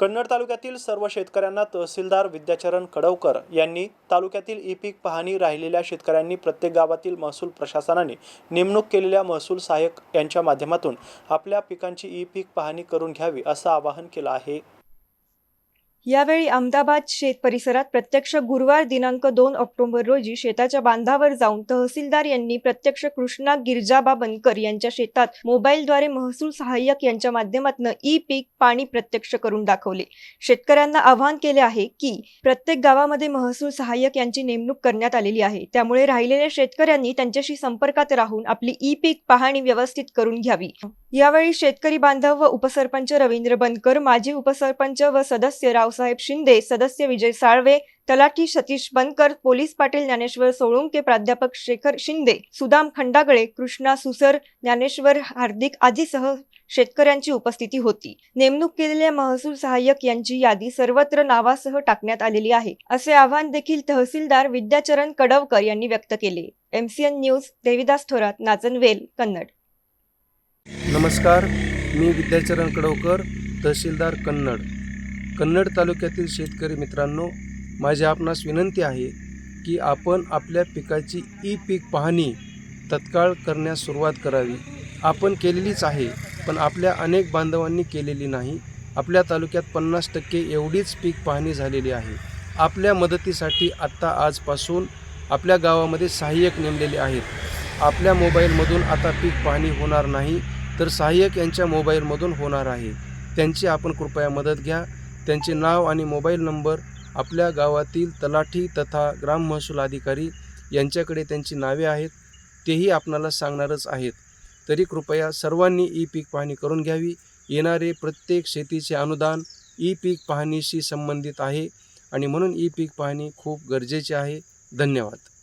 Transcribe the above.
कन्नड तालुक्यातील सर्व शेतकऱ्यांना तहसीलदार विद्याचरण कडवकर यांनी तालुक्यातील ई पीक पाहणी राहिलेल्या शेतकऱ्यांनी प्रत्येक गावातील महसूल प्रशासनाने नेमणूक केलेल्या महसूल सहाय्यक यांच्या माध्यमातून आपल्या पिकांची ई पीक पाहणी करून घ्यावी असं आवाहन केलं आहे. यावेळी अहमदाबाद शेत परिसरात प्रत्यक्ष गुरुवार दिनांक दोन ऑक्टोबर रोजी शेताच्या बांधावर जाऊन तहसीलदार यांनी प्रत्यक्ष कृष्णा गिरजाबा बनकर यांच्या शेतात मोबाईलद्वारे महसूल सहाय्यक यांच्या माध्यमातून ई पीक पाणी प्रत्यक्ष करून दाखवले. शेतकऱ्यांना आवाहन केले आहे की प्रत्येक गावामध्ये महसूल सहाय्यक यांची नेमणूक करण्यात आलेली आहे. त्यामुळे राहिलेल्या शेतकऱ्यांनी त्यांच्याशी संपर्कात राहून आपली ई पीक पाहणी व्यवस्थित करून घ्यावी. यावेळी शेतकरी बांधव व उपसरपंच रवींद्र बनकर माजी उपसरपंच व सदस्य रावसाहेब शिंदे सदस्य विजय साळवे तलाठी सतीश बनकर पोलीस पाटील ज्ञानेश्वर सोळुंके प्राध्यापक शेखर शिंदे सुदाम खंडागळे कृष्णा सुसर ज्ञानेश्वर हार्दिक आदीसह शेतकऱ्यांची उपस्थिती होती. नेमणूक केलेल्या महसूल सहाय्यक यांची यादी सर्वत्र नावासह टाकण्यात आलेली आहे असे आवाहन देखील तहसीलदार विद्याचरण कडवकर यांनी व्यक्त केले. MCN news Devidas Thorat Nachanvel Kannad. नमस्कार मी विद्याचरण कडवकर तहसीलदार कन्नड. कन्नड तालुक्यातील शेतकरी मित्रांनो माझी आपणास विनंती आहे की आपण आपल्या पिकाची ई पीक पाहणी तत्काळ करण्यास सुरुवात करावी. आपण केलेलीच आहे पण आपल्या अनेक बांधवांनी केलेली नाही. आपल्या तालुक्यात पन्नास टक्के एवढीच पीक पाहणी झालेली आहे. आपल्या मदतीसाठी आत्ता आजपासून आपल्या गावामध्ये सहाय्यक नेमलेले आहेत. आपल्या मोबाईलमधून आता पीक पाहणी होणार नाही. तर सहाय्यक यांच्या मोबाईलमधून होणार आहे. त्यांची आपण कृपया मदत घ्या. त्यांचे नाव आणि मोबाईल नंबर आपल्या गावातील तलाठी तथा ग्राम महसूल अधिकारी यांच्याकडे त्यांची नावे आहेत तेही आपणाला सांगणारच आहेत. तरी कृपया सर्वांनी ई पीक पाहणी करून घ्यावी. येणारे प्रत्येक शेतीचे अनुदान ई पीक पाहणीशी संबंधित आहे आणि म्हणून ई पीक पाहणी खूप गरजेची आहे. धन्यवाद.